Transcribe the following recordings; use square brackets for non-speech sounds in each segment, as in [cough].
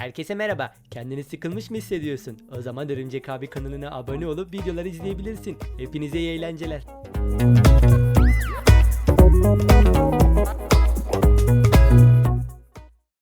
Herkese merhaba. Kendini sıkılmış mı hissediyorsun? O zaman Örümcek abi kanalına abone olup videoları izleyebilirsin. Hepinize iyi eğlenceler.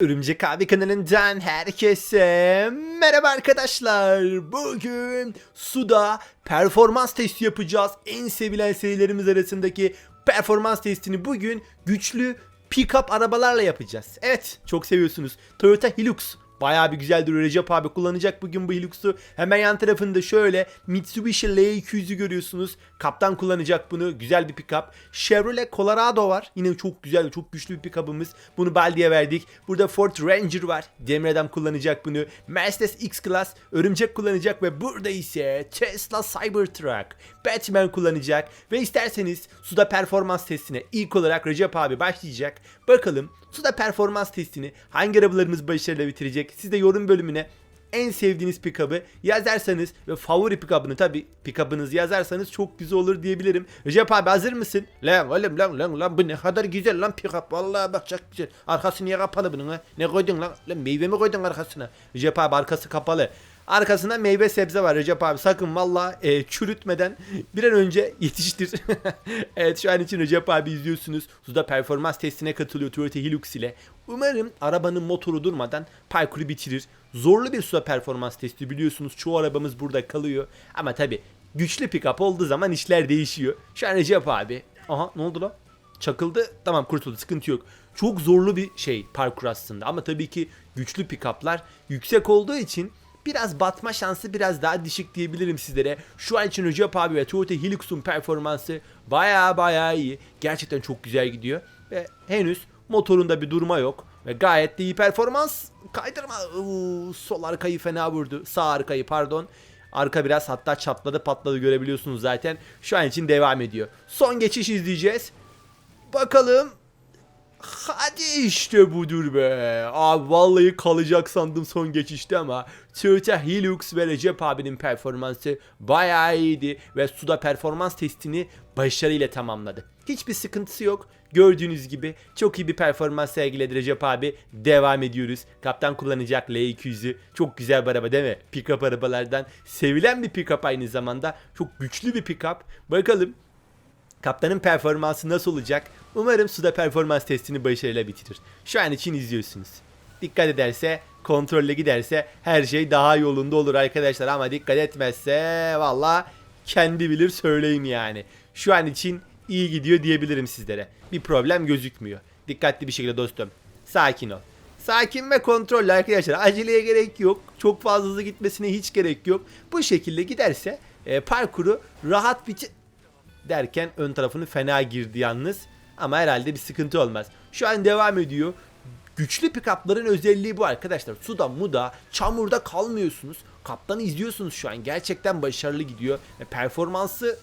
Örümcek abi kanalından herkese merhaba arkadaşlar. Bugün suda performans testi yapacağız. En sevilen serilerimiz arasındaki performans testini bugün güçlü pick-up arabalarla yapacağız. Evet çok seviyorsunuz. Toyota Hilux. Bayağı bir güzel duruyor. Recep abi kullanacak bugün bu Hilux'u. Hemen yan tarafında şöyle Mitsubishi L200'ü görüyorsunuz. Kaptan kullanacak bunu. Güzel bir pick-up. Chevrolet Colorado var. Yine çok güzel, çok güçlü bir pick-up'ımız. Bunu Baldi'ye verdik. Burada Ford Ranger var. Demir Adam kullanacak bunu. Mercedes X-Class Örümcek kullanacak ve burada ise Tesla Cybertruck Batman kullanacak. Ve isterseniz suda performans testine ilk olarak Recep abi başlayacak. Bakalım suda performans testini hangi arabalarımız başarıyla bitirecek? Siz de yorum bölümüne en sevdiğiniz pick-up'ı yazarsanız ve favori pick-up'ını tabi pick-up'ınızı yazarsanız çok güzel olur diyebilirim. Recep abi hazır mısın? Lan oğlum lan lan lan bu ne kadar güzel lan pick-up. Vallahi bak çok güzel. Arkası niye kapalı bunun ha? Ne koydun lan? Lan meyve mi koydun arkasına? Recep abi arkası kapalı. Arkasında meyve sebze var Recep abi. Sakın valla e, çürütmeden bir an önce yetiştir. [laughs] evet şu an için Recep abi izliyorsunuz. Suda performans testine katılıyor Toyota Hilux ile. Umarım arabanın motoru durmadan parkuru bitirir. Zorlu bir suda performans testi biliyorsunuz. Çoğu arabamız burada kalıyor. Ama tabi güçlü pick-up olduğu zaman işler değişiyor. Şu an Recep abi. Aha ne oldu lan? Çakıldı. Tamam kurtuldu. Sıkıntı yok. Çok zorlu bir şey parkur aslında. Ama tabii ki güçlü pick-up'lar yüksek olduğu için biraz batma şansı biraz daha düşük diyebilirim sizlere. Şu an için Recep abi ve Toyota Hilux'un performansı baya baya iyi. Gerçekten çok güzel gidiyor. Ve henüz motorunda bir durma yok. Ve gayet de iyi performans. Kaydırma. Uuu, sol arkayı fena vurdu. Sağ arkayı pardon. Arka biraz hatta çatladı patladı görebiliyorsunuz zaten. Şu an için devam ediyor. Son geçiş izleyeceğiz. Bakalım Hadi işte budur be. Abi vallahi kalacak sandım son geçişte ama Toyota Hilux ve Recep abinin performansı bayağı iyiydi ve suda performans testini başarıyla tamamladı. Hiçbir sıkıntısı yok. Gördüğünüz gibi çok iyi bir performans sergiledi Recep abi. Devam ediyoruz. Kaptan kullanacak L200'ü. Çok güzel bir araba değil mi? Pickup arabalardan. Sevilen bir pickup aynı zamanda. Çok güçlü bir pickup. Bakalım Kaptanın performansı nasıl olacak? Umarım suda performans testini başarıyla bitirir. Şu an için izliyorsunuz. Dikkat ederse, kontrolle giderse her şey daha yolunda olur arkadaşlar ama dikkat etmezse valla kendi bilir söyleyeyim yani. Şu an için iyi gidiyor diyebilirim sizlere. Bir problem gözükmüyor. Dikkatli bir şekilde dostum. Sakin ol. Sakin ve kontrollü arkadaşlar. Aceleye gerek yok. Çok fazla hızlı gitmesine hiç gerek yok. Bu şekilde giderse e, parkuru rahat bitir derken ön tarafını fena girdi yalnız. Ama herhalde bir sıkıntı olmaz. Şu an devam ediyor. Güçlü pick-up'ların özelliği bu arkadaşlar. Suda, muda, çamurda kalmıyorsunuz. Kaptanı izliyorsunuz şu an. Gerçekten başarılı gidiyor. Performansı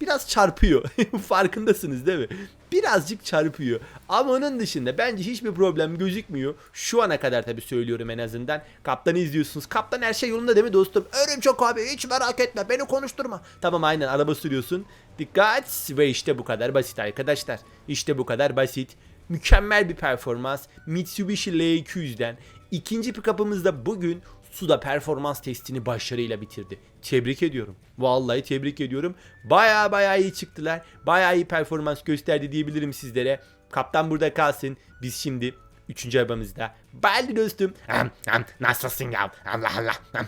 biraz çarpıyor. [laughs] Farkındasınız değil mi? Birazcık çarpıyor. Ama onun dışında bence hiçbir problem gözükmüyor. Şu ana kadar tabii söylüyorum en azından. Kaptanı izliyorsunuz. Kaptan her şey yolunda değil mi dostum? Örümcek abi hiç merak etme beni konuşturma. Tamam aynen araba sürüyorsun. Dikkat ve işte bu kadar basit arkadaşlar. İşte bu kadar basit. Mükemmel bir performans. Mitsubishi L200'den. İkinci pick-up'ımız da bugün suda performans testini başarıyla bitirdi. Tebrik ediyorum. Vallahi tebrik ediyorum. Baya baya iyi çıktılar. Baya iyi performans gösterdi diyebilirim sizlere. Kaptan burada kalsın. Biz şimdi Üçüncü arabamızda. Baldi dostum. Nasılsın ya? Allah Allah.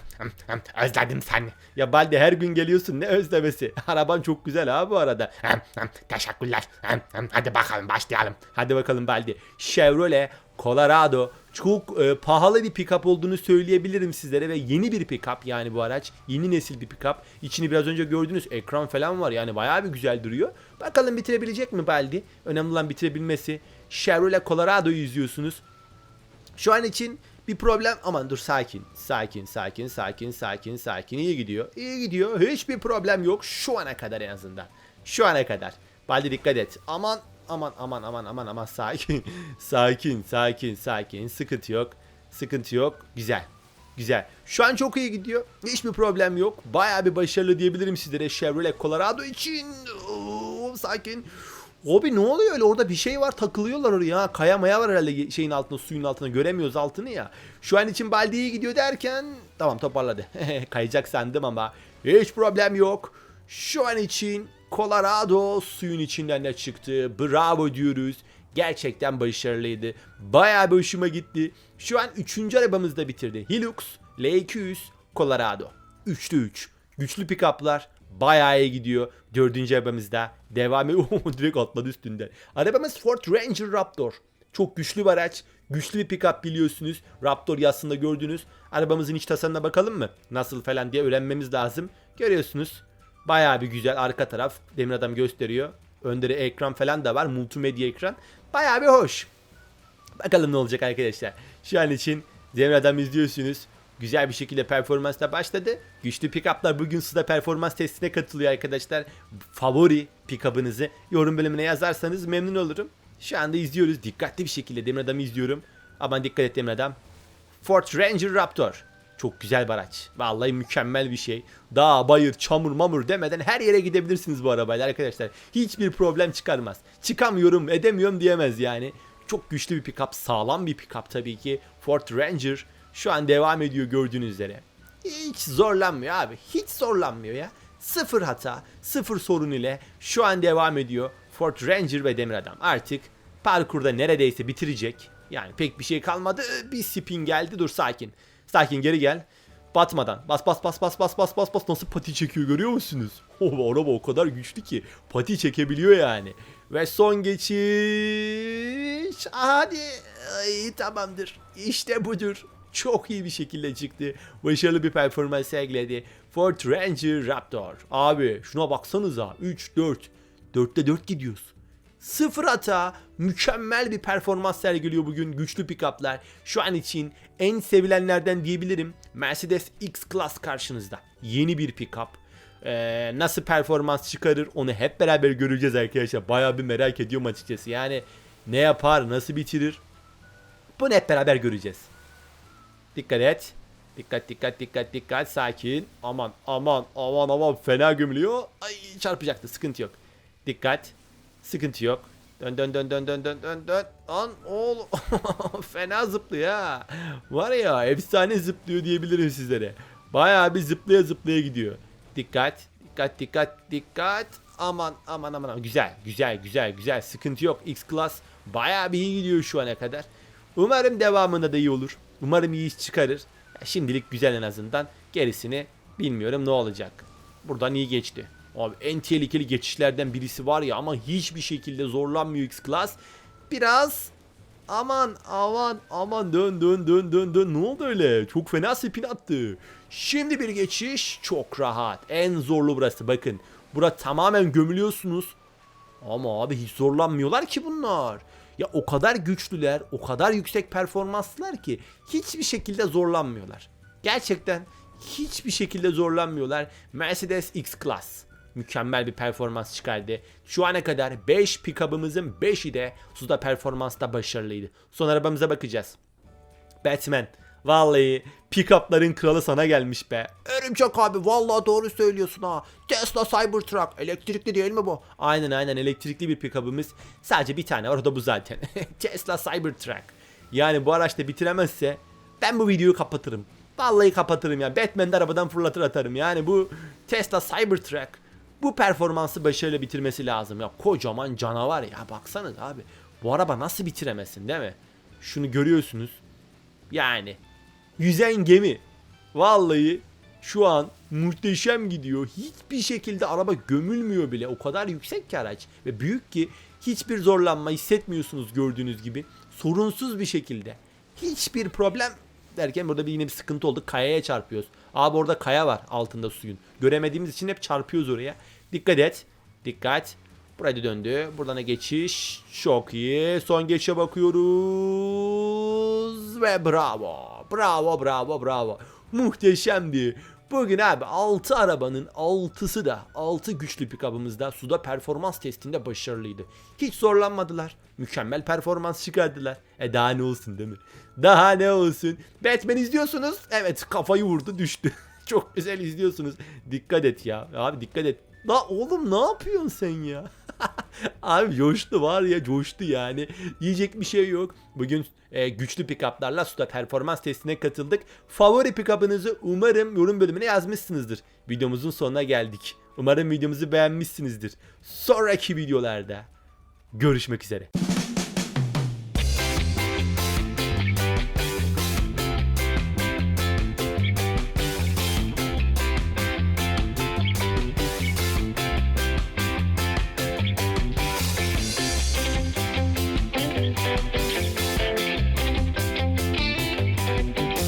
Özledim seni. Ya Baldi her gün geliyorsun ne özlemesi. [laughs] Araban çok güzel ha bu arada. Teşekkürler. Hadi bakalım başlayalım. Hadi bakalım Baldi. Chevrolet Colorado çok e, pahalı bir pickup olduğunu söyleyebilirim sizlere ve yeni bir pickup yani bu araç yeni nesil bir pickup. İçini biraz önce gördünüz ekran falan var yani bayağı bir güzel duruyor. Bakalım bitirebilecek mi Baldi? Önemli olan bitirebilmesi. Chevrolet Colorado'yu izliyorsunuz. Şu an için bir problem aman dur sakin sakin sakin sakin sakin sakin iyi gidiyor iyi gidiyor hiçbir problem yok şu ana kadar en azından şu ana kadar Baldi dikkat et aman aman aman aman aman aman. Sakin. [laughs] Sakin sakin sakin. Sıkıntı yok. Sıkıntı yok. Güzel. Güzel. Şu an çok iyi gidiyor. Hiçbir problem yok. Baya bir başarılı diyebilirim sizlere. Chevrolet Colorado için. Oo, sakin. Abi ne oluyor öyle? Orada bir şey var. Takılıyorlar oraya. Kaya maya var herhalde şeyin altında suyun altında. Göremiyoruz altını ya. Şu an için baldi iyi gidiyor derken tamam toparladı. [laughs] Kayacak sandım ama hiç problem yok. Şu an için Colorado suyun içinden de çıktı. Bravo diyoruz. Gerçekten başarılıydı. Bayağı bir hoşuma gitti. Şu an 3. arabamızı da bitirdi. Hilux L200 Colorado. 3'te 3. Güçlü pick-up'lar. Bayağı iyi gidiyor. Dördüncü arabamızda devam ediyor. [laughs] Direkt atladı üstünden. Arabamız Ford Ranger Raptor. Çok güçlü bir araç. Güçlü bir pick-up biliyorsunuz. Raptor yazısında gördünüz. Arabamızın iç tasarımına bakalım mı? Nasıl falan diye öğrenmemiz lazım. Görüyorsunuz. Bayağı bir güzel arka taraf. Demir adam gösteriyor. Önde de ekran falan da var. Multimedya ekran. Bayağı bir hoş. Bakalım ne olacak arkadaşlar. Şu an için Demir Adam izliyorsunuz. Güzel bir şekilde performansla başladı. Güçlü pick-up'lar bugün suda performans testine katılıyor arkadaşlar. Favori pick-up'ınızı yorum bölümüne yazarsanız memnun olurum. Şu anda izliyoruz. Dikkatli bir şekilde Demir Adam'ı izliyorum. Aman dikkat et Demir Adam. Ford Ranger Raptor. Çok güzel bir araç. Vallahi mükemmel bir şey. Dağ, bayır, çamur, mamur demeden her yere gidebilirsiniz bu arabayla arkadaşlar. Hiçbir problem çıkarmaz. Çıkamıyorum, edemiyorum diyemez yani. Çok güçlü bir pick-up, sağlam bir pick-up tabii ki. Ford Ranger şu an devam ediyor gördüğünüz üzere. Hiç zorlanmıyor abi. Hiç zorlanmıyor ya. Sıfır hata, sıfır sorun ile şu an devam ediyor. Ford Ranger ve Demir Adam artık parkurda neredeyse bitirecek. Yani pek bir şey kalmadı. Bir spin geldi. Dur sakin. Sakin geri gel. Batmadan. Bas bas bas bas bas bas bas bas nasıl pati çekiyor görüyor musunuz? O araba o kadar güçlü ki pati çekebiliyor yani. Ve son geçiş. Hadi. Ay, tamamdır. İşte budur. Çok iyi bir şekilde çıktı. Başarılı bir performans sergiledi. Ford Ranger Raptor. Abi şuna baksanıza. 3 4. 4'te 4 gidiyoruz. Sıfır hata, mükemmel bir performans sergiliyor bugün güçlü pick-up'lar. Şu an için en sevilenlerden diyebilirim. Mercedes X-Class karşınızda. Yeni bir pick-up. Ee, nasıl performans çıkarır onu hep beraber göreceğiz arkadaşlar. Bayağı bir merak ediyorum açıkçası. Yani ne yapar, nasıl bitirir? Bunu hep beraber göreceğiz. Dikkat et. Dikkat dikkat dikkat dikkat sakin. Aman aman aman aman fena gömülüyor. Ay çarpacaktı sıkıntı yok. Dikkat. Sıkıntı yok. Dön dön dön dön dön dön dön dön. An oğlum [laughs] fena zıplıyor ha. Var ya efsane zıplıyor diyebilirim sizlere. Bayağı bir zıplaya zıplaya gidiyor. Dikkat dikkat dikkat dikkat. Aman aman aman aman. Güzel güzel güzel güzel sıkıntı yok. X Class bayağı bir iyi gidiyor şu ana kadar. Umarım devamında da iyi olur. Umarım iyi iş çıkarır. Şimdilik güzel en azından. Gerisini bilmiyorum ne olacak. Buradan iyi geçti. Abi en tehlikeli geçişlerden birisi var ya ama hiçbir şekilde zorlanmıyor X-Class. Biraz aman aman aman dön dön dön dön dön ne oldu öyle? Çok fena spin attı. Şimdi bir geçiş çok rahat. En zorlu burası bakın. Bura tamamen gömülüyorsunuz. Ama abi hiç zorlanmıyorlar ki bunlar. Ya o kadar güçlüler, o kadar yüksek performanslılar ki hiçbir şekilde zorlanmıyorlar. Gerçekten hiçbir şekilde zorlanmıyorlar. Mercedes X-Class mükemmel bir performans çıkardı. Şu ana kadar 5 pick-up'ımızın 5'i de suda performansta başarılıydı. Son arabamıza bakacağız. Batman. Vallahi pick-up'ların kralı sana gelmiş be. Örümcek abi vallahi doğru söylüyorsun ha. Tesla Cybertruck elektrikli değil mi bu? Aynen aynen elektrikli bir pick-up'ımız. Sadece bir tane var o da bu zaten. [laughs] Tesla Cybertruck. Yani bu araçta bitiremezse ben bu videoyu kapatırım. Vallahi kapatırım ya. Batman'de arabadan fırlatır atarım. Yani bu Tesla Cybertruck bu performansı başarıyla bitirmesi lazım ya. Kocaman canavar ya. Baksanız abi. Bu araba nasıl bitiremezsin değil mi? Şunu görüyorsunuz. Yani yüzen gemi. Vallahi şu an muhteşem gidiyor. Hiçbir şekilde araba gömülmüyor bile. O kadar yüksek ki araç ve büyük ki hiçbir zorlanma hissetmiyorsunuz gördüğünüz gibi. Sorunsuz bir şekilde. Hiçbir problem derken burada bir yine bir sıkıntı oldu. Kayaya çarpıyoruz. Abi orada kaya var altında suyun. Göremediğimiz için hep çarpıyoruz oraya. Dikkat et. Dikkat. Buraya döndü. Buradan da geçiş. Çok iyi. Son geçe bakıyoruz. Ve bravo. Bravo bravo bravo. Muhteşemdi. Bugün abi 6 arabanın 6'sı da 6 güçlü pick-up'ımızda suda performans testinde başarılıydı. Hiç zorlanmadılar. Mükemmel performans çıkardılar. E daha ne olsun değil mi? Daha ne olsun? Batman izliyorsunuz. Evet kafayı vurdu düştü. [laughs] Çok güzel izliyorsunuz. Dikkat et ya. Abi dikkat et. La oğlum ne yapıyorsun sen ya? [laughs] Abi coştu var ya coştu yani. Yiyecek bir şey yok. Bugün e, güçlü pickuplarla Suda performans testine katıldık. Favori pickup'ınızı umarım yorum bölümüne yazmışsınızdır. Videomuzun sonuna geldik. Umarım videomuzu beğenmişsinizdir. Sonraki videolarda görüşmek üzere.